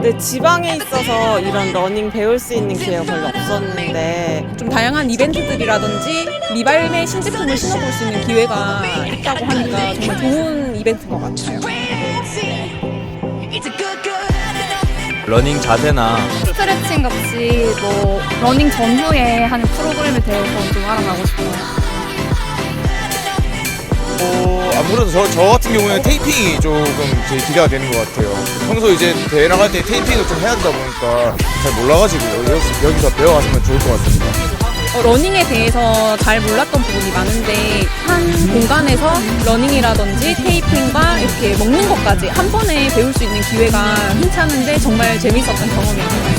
근데 지방에 있어서 이런 러닝 배울 수 있는 기회가 별로 없었는데 좀 다양한 이벤트들이라든지 미발매 신제품을 신어볼 수 있는 기회가 있다고 하니까 정말 좋은 이벤트인 것 같아요. 러닝 자세나 스트레칭 같이 뭐 러닝 전후에 하는 프로그램에 대해서 좀 알아가고 싶어요. 아무래도 저, 저 같은 경우에는 테이핑이 조금 제일 기대가 되는 것 같아요. 평소 이제 대회 나갈 때 테이핑을 좀 해야 되다 보니까 잘 몰라가지고 여기서, 여기서 배워가시면 좋을 것 같습니다. 어, 러닝에 대해서 잘 몰랐던 부분이 많은데 한 공간에서 러닝이라든지 테이핑과 이렇게 먹는 것까지 한 번에 배울 수 있는 기회가 흔치 않은데 정말 재밌었던 같습니다.